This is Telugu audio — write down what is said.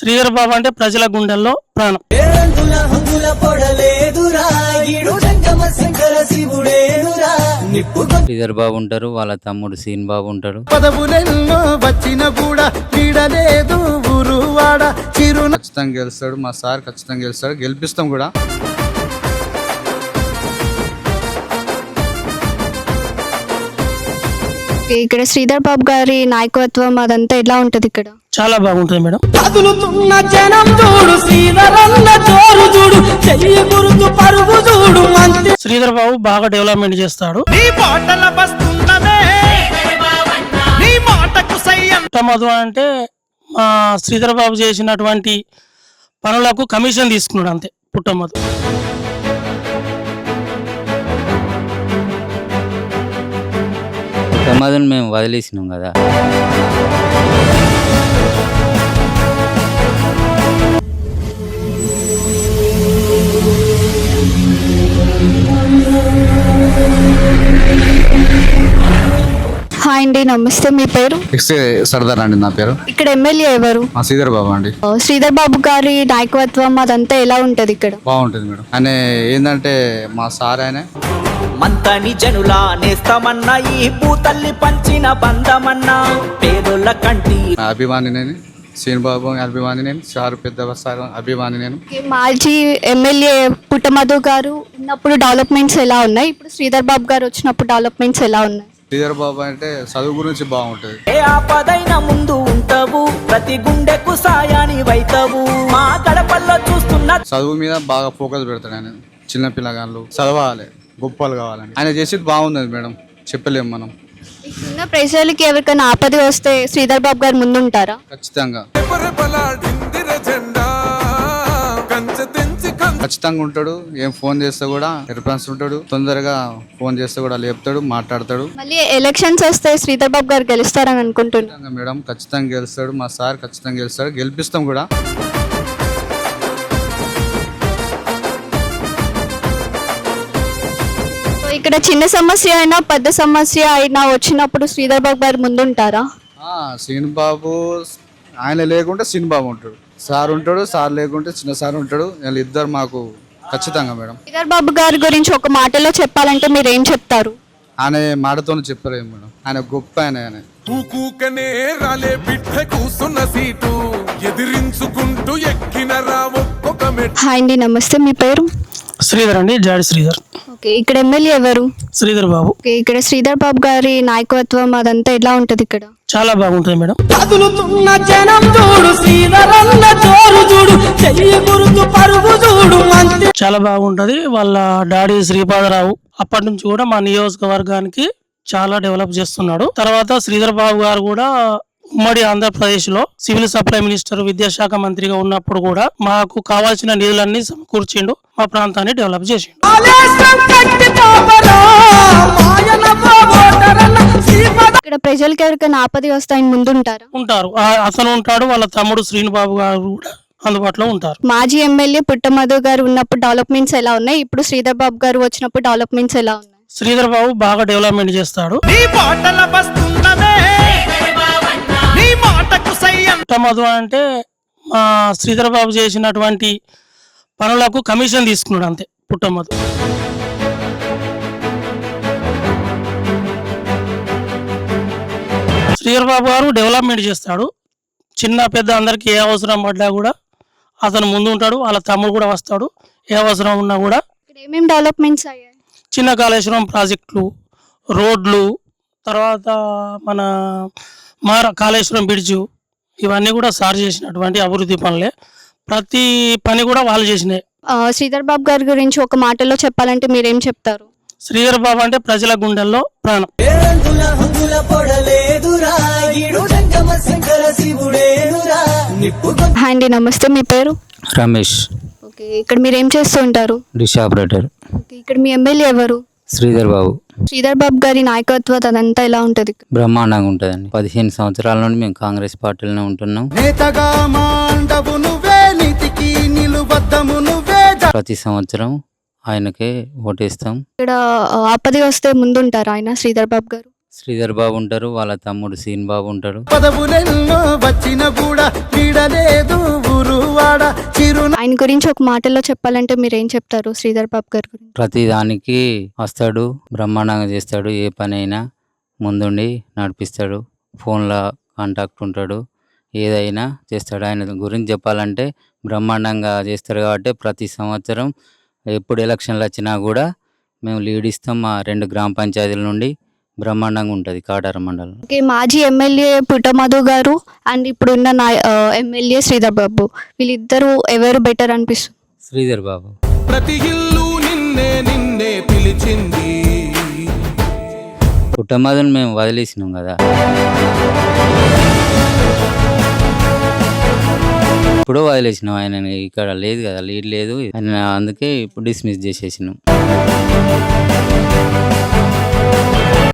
శ్రీధర్ బాబు అంటే ప్రజల గుండెల్లో ప్రాణం. శ్రీధర్ బాబు ఉంటారు వాళ్ళ తమ్ముడు సీన్ బాబు ఉంటాడు పదవులెన్నో వచ్చిన కూడా వీడలేదు ఊరువాడ చిరు ఖచ్చితంగా గెలుస్తాడు మా సార్ ఖచ్చితంగా గెలుస్తాడు గెలిపిస్తాం కూడా. ఓకే, ఇక్కడ శ్రీధర్ బాబు గారి నాయకత్వం అదంతా ఎలా ఉంటది ఇక్కడ? చాలా బాగుంటుంది మేడం. కదులుతున్న జనం చూడు శ్రీధరన్న చోరు చూడు చెయ్యి గురుతు పరుగు చూడు మంత్రి శ్రీధర్ బాబు బాగా డెవలప్మెంట్ చేస్తాడు. నీ పాటల వస్తున్నదే నీ మాటకు సయ్యం. పుట్టమధు అంటే మా శ్రీధర్ బాబు చేసినటువంటి పనులకు కమిషన్ తీసుకున్నాడు అంతే పుట్టమధు ప్రమాదం మేము వదిలేసినాం కదా. హాయ్ అండి నమస్తే. మీ పేరు? ఎక్స్ సర్దార్ అండి నా పేరు. ఇక్కడ ఎమ్మెల్యే ఎవరు? మా శ్రీధర్ బాబు అండి. ఆ, శ్రీధర్ బాబు గారి నాయకత్వం అదంతా ఎలా ఉంటది ఇక్కడ? బాగుంటుంది మేడం. ఆయన ఏంటంటే మా సార్ ఆయన. మంతని జనులా నేస్తమన్నా ఈ పూతల్లి పంచిన బంధమన్నా. పేదోళ్ళ కంటి అభిమాని నేను శ్రీని బాబు అభిమాని నేను సార్ పెద్ద సార్ అభిమాని నేను. మాజీ ఎమ్మెల్యే పుట్టమధు గారు ఉన్నప్పుడు డెవలప్మెంట్స్ ఎలా ఉన్నాయి? ఇప్పుడు శ్రీధర్ బాబు గారు వచ్చినప్పుడు డెవలప్మెంట్స్ ఎలా ఉన్నాయి? శ్రీధర్ బాబు అంటే చదువు గురించి బాగుంటుంది. ఏ ఆపదైన ముందు ఉంటావు ప్రతి గుండెకు సాయాని వైతవు. మా గడపల్లో చూస్తున్న చదువు మీద బాగా ఫోకస్ పెడతాడు ఆయన చిన్న పిల్లగాళ్ళు చదవాలి. గొప్పలు కావాలని. ఆయన చేసేది బాగుంది మేడం. చెప్పలేము మనం. ఇప్పుడున్న ప్రజలకి ఎవరికైనా ఆపద వస్తే శ్రీధర్ బాబు గారు ముందుంటారా? ఖచ్చితంగా. ఖచ్చితంగా ఉంటాడు. ఏం ఫోన్ చేస్తే కూడా రెస్పాన్స్ ఉంటాడు. తొందరగా ఫోన్ చేస్తే కూడా లేపుతాడు మాట్లాడతాడు. మళ్ళీ ఎలక్షన్స్ వస్తే శ్రీధర్ బాబు గారు గెలుస్తారని అనుకుంటున్నాను ఖచ్చితంగా మేడం ఖచ్చితంగా గెలుస్తాడు. మా సార్ ఖచ్చితంగా గెలుస్తాడు. గెలిపిస్తాం కూడా. ఇక్కడ చిన్న సమస్య అయినా పెద్ద సమస్య అయినా వచ్చినప్పుడు శ్రీధర్ బాబు గారు ముందుంటారా? బాబు ఆయన లేకుంటే శ్రీను బాబు ఉంటాడు. సార్ ఉంటాడు సార్ లేకుంటే చిన్న సార్ ఉంటాడు. వీళ్ళు ఇద్దరు మాకు ఖచ్చితంగా మేడం. శ్రీధర్ బాబు గారి గురించి ఒక మాటలో చెప్పాలంటే మీరు ఏం చెప్తారు? ఆయన మాటతోనే చెప్పలేము మేడం. ఆయన గొప్ప ఆయన ఆయన. కూకనే రాలే బిడ్డ కూసున్న సీటు. ఎదిరించుకుంటూ ఎక్కిన రా ఒక్కొక్క హాయ్ అండి నమస్తే. మీ పేరు? శ్రీధర్ అండి జాడి శ్రీధర్. ఓకే ఇక్కడ ఎమ్మెల్యే ఎవరు? శ్రీధర్ బాబు. ఓకే ఇక్కడ శ్రీధర్ బాబు గారి నాయకత్వం అదంతా ఎలా ఉంటది ఇక్కడ? చాలా బాగుంటుంది మేడం. కదులుతున్న జనం చూడు శ్రీధరన్న చోరు చూడు చెయ్యి గురుతు పరుగు చూడు మంత్రి చాలా బాగుంటది. వాళ్ళ డాడీ శ్రీపాదరావు అప్పటి నుంచి కూడా మా నియోజకవర్గానికి చాలా డెవలప్ చేస్తున్నాడు. తర్వాత శ్రీధర్ బాబు గారు కూడా ఉమ్మడి ఆంధ్రప్రదేశ్లో సివిల్ సప్లై మినిస్టర్ విద్యాశాఖ మంత్రిగా ఉన్నప్పుడు కూడా మాకు కావాల్సిన నిధులన్నీ సమకూర్చిండు మా ప్రాంతాన్ని డెవలప్ చేసిండు. ఇక్కడ ప్రజలకి ఎవరికైనా ఆపద వస్తే ఆయన ముందుంటారా? ఉంటారు. ఆ- అతను ఉంటాడు వాళ్ళ తమ్ముడు శ్రీనుబాబు గారు కూడా అందుబాటులో ఉంటారు. మాజీ ఎమ్మెల్యే పుట్టమధు గారు ఉన్నప్పుడు డెవలప్మెంట్స్ ఎలా ఉన్నాయి? ఇప్పుడు శ్రీధర్ బాబు గారు వచ్చినప్పుడు డెవలప్మెంట్స్ ఎలా ఉన్నాయి? శ్రీధర్ బాబు బాగా డెవలప్మెంట్ చేస్తాడు. పుట్టమధు అంటే మా శ్రీధర్ బాబు చేసినటువంటి పనులకు కమిషన్ తీసుకున్నాడు అంతే పుట్టమధు శ్రీధర్ బాబు గారు డెవలప్మెంట్ చేస్తాడు. చిన్న పెద్ద అందరికి ఏ అవసరం పడ్డా కూడా అతను ముందు ఉంటాడు వాళ్ళ తమ్ముడు కూడా వస్తాడు ఏ అవసరం ఉన్నా కూడా ఏమేమి డెవలప్మెంట్స్ అయ్యాయి? చిన్న కాళేశ్వరం ప్రాజెక్టులు రోడ్లు తర్వాత మన మార కాళేశ్వరం బ్రిడ్జు ఇవన్నీ కూడా సార్ చేసినటువంటి అభివృద్ధి పనులే. ప్రతి పని కూడా వాళ్ళు చేసినాయి శ్రీధర్ బాబు గారి గురించి ఒక మాటలో చెప్పాలంటే మీరేం చెప్తారు? శ్రీధర్ బాబు అంటే ప్రజల గుండెల్లో ప్రాణం. హాయ్ అండి నమస్తే మీ పేరు? రమేష్. ఓకే ఇక్కడ మీరు ఏం చేస్తూ ఉంటారు? Dish operator. ఓకే ఇక్కడ మీ ఎమ్మెల్యే ఎవరు? శ్రీధర్ బాబు. శ్రీధర్ బాబు గారి నాయకత్వం అదంతా ఎలా ఉంటది? బ్రహ్మాండంగా ఉంటుందండి. పదిహేను సంవత్సరాల నుండి మేము కాంగ్రెస్ పార్టీలోనే ఉంటున్నాం. నేతగా మాండవు నువ్వే నీతికి నిలుబద్దము నువ్వే జ- ప్రతి సంవత్సరం ఆయనకే ఓటేస్తాం. ఇక్కడ ఆపద వస్తే ముందుంటారు ఆయన శ్రీధర్ బాబు గారు? శ్రీధర్ బాబు ఉంటారు వాళ్ళ తమ్ముడు సీన్ బాబు ఉంటాడు. పదవులెన్నో వచ్చిన ఆయన గురించి ఒక మాటలో చెప్పాలంటే మీరు ఏం చెప్తారు? శ్రీధర్ బాబు గారి గురించి. ప్రతి దానికి వస్తాడు బ్రహ్మాండంగా చేస్తాడు ఏ పని అయినా ముందుండి నడిపిస్తాడు ఫోన్లో కాంటాక్ట్ ఉంటాడు ఏదైనా చేస్తాడు. ఆయన గురించి చెప్పాలంటే బ్రహ్మాండంగా చేస్తారు కాబట్టి ప్రతి సంవత్సరం ఎప్పుడు ఎలక్షన్లు వచ్చినా కూడా మేము లీడ్ ఇస్తాం మా రెండు గ్రామ పంచాయతీల నుండి. బ్రహ్మాండంగా ఉంటుంది కాటార మండలం. ఓకే మాజీ ఎమ్మెల్యే పుట్టమధు గారు అండ్ ఇప్పుడున్న నా ఎమ్మెల్యే శ్రీధర్ బాబు. వీళ్ళిద్దరూ ఎవరు బెటర్ అనిపిస్తుంది? శ్రీధర్ బాబు. ప్రతి ఇల్లు నిన్నే నిన్నే పిలిచింది. పుట్టమదుని మేము వదిలేసినాం కదా. ఇప్పుడు వదిలేసినాం ఆయన ఇక్కడ లేదు కదా లీడ్ లేదు. ఆయన అందుకే ఇప్పుడు డిస్మిస్ చేసేసినాం.